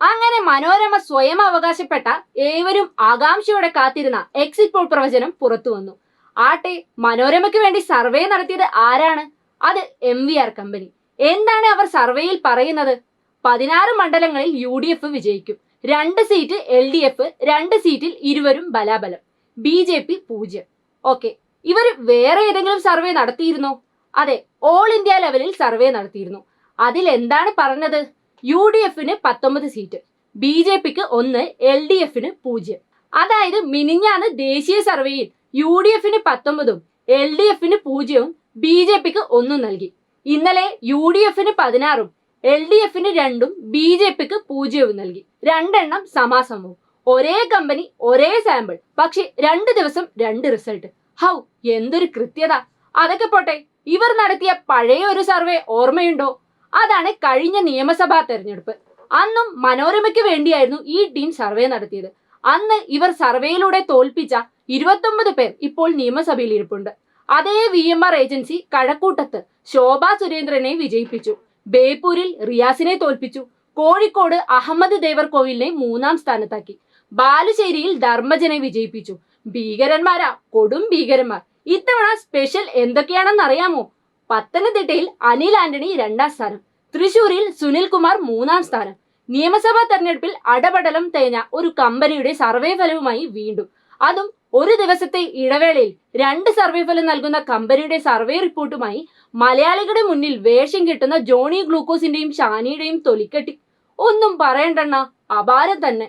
അങ്ങനെ മനോരമ സ്വയം അവകാശപ്പെട്ട ഏവരും ആകാംക്ഷയോടെ കാത്തിരുന്ന എക്സിറ്റ് പോൾ പ്രവചനം പുറത്തു വന്നു. ആട്ടെ മനോരമയ്ക്ക് വേണ്ടി സർവേ നടത്തിയത് ആരാണ്? അത് എം വി ആർ കമ്പനി എന്താണ് അവർ സർവേയിൽ പറയുന്നത്? പതിനാറ് മണ്ഡലങ്ങളിൽ യു ഡി എഫ് വിജയിക്കും. രണ്ട് സീറ്റ് എൽ ഡി എഫ് രണ്ട് സീറ്റിൽ ഇരുവരും ബലാബലം. ബി ജെ പി പൂജ്യം. ഓക്കെ ഇവർ വേറെ ഏതെങ്കിലും സർവേ നടത്തിയിരുന്നോ? അതെ ഓൾ ഇന്ത്യ ലെവലിൽ സർവേ നടത്തിയിരുന്നു. അതിൽ എന്താണ് പറഞ്ഞത്? യു ഡി എഫിന് പത്തൊമ്പത് സീറ്റ് ബി ജെ പിക്ക് ഒന്ന് എൽ ഡി എഫിന് പൂജ്യം. അതായത് മിനിഞ്ഞാന്ന് ദേശീയ സർവേയിൽ യു ഡി എഫിന് പത്തൊമ്പതും എൽ ഡി എഫിന് പൂജ്യവും ബി ജെ പിക്ക് ഒന്നും നൽകി. ഇന്നലെ യു ഡി എഫിന് പതിനാറും എൽ ഡി എഫിന് രണ്ടും ബി ജെ പിക്ക് പൂജ്യവും നൽകി. രണ്ടെണ്ണം സമാസമവും. ഒരേ കമ്പനി ഒരേ സാമ്പിൾ പക്ഷെ രണ്ട് ദിവസം രണ്ട് റിസൾട്ട്. ഹൗ എന്തൊരു കൃത്യത. അതൊക്കെ പോട്ടെ ഇവർ നടത്തിയ പഴയ ഒരു സർവേ ഓർമ്മയുണ്ടോ? അതാണ് കഴിഞ്ഞ നിയമസഭാ തെരഞ്ഞെടുപ്പ്. അന്നും മനോരമയ്ക്ക് വേണ്ടിയായിരുന്നു ഈ ടീം സർവേ നടത്തിയത്. അന്ന് ഇവർ സർവേയിലൂടെ തോൽപ്പിച്ച ഇരുപത്തൊമ്പത് പേർ ഇപ്പോൾ നിയമസഭയിൽ ഇരിപ്പുണ്ട്. അതേ വി എം ആർ ഏജൻസി കഴക്കൂട്ടത്ത് ശോഭ സുരേന്ദ്രനെ വിജയിപ്പിച്ചു. ബേപ്പൂരിൽ റിയാസിനെ തോൽപ്പിച്ചു. കോഴിക്കോട് അഹമ്മദ് ദേവർ കോവിലിനെ മൂന്നാം സ്ഥാനത്താക്കി. ബാലുശ്ശേരിയിൽ ധർമ്മജനെ വിജയിപ്പിച്ചു. ഭീകരന്മാരാ കൊടും ഭീകരന്മാർ. ഇത്തവണ സ്പെഷ്യൽ എന്തൊക്കെയാണെന്ന് അറിയാമോ പത്തനംതിട്ടയിൽ അനിൽ ആന്റണി രണ്ടാം സ്ഥാനം. തൃശൂരിൽ സുനിൽകുമാർ മൂന്നാം സ്ഥാനം. നിയമസഭാ തെരഞ്ഞെടുപ്പിൽ അടപടലം തേഞ്ഞ ഒരു കമ്പനിയുടെ സർവേ ഫലവുമായി വീണ്ടും. അതും ഒരു ദിവസത്തെ ഇടവേളയിൽ രണ്ട് സർവേ ഫലം നൽകുന്ന കമ്പനിയുടെ സർവേ റിപ്പോർട്ടുമായി മലയാളികളുടെ മുന്നിൽ വേഷം കിട്ടുന്ന ജോണി ഗ്ലൂക്കോസിന്റെയും ഷാനിയുടെയും തൊലിക്കെട്ടി. ഒന്നും പറയണ്ടെണ്ണ അപാരം തന്നെ.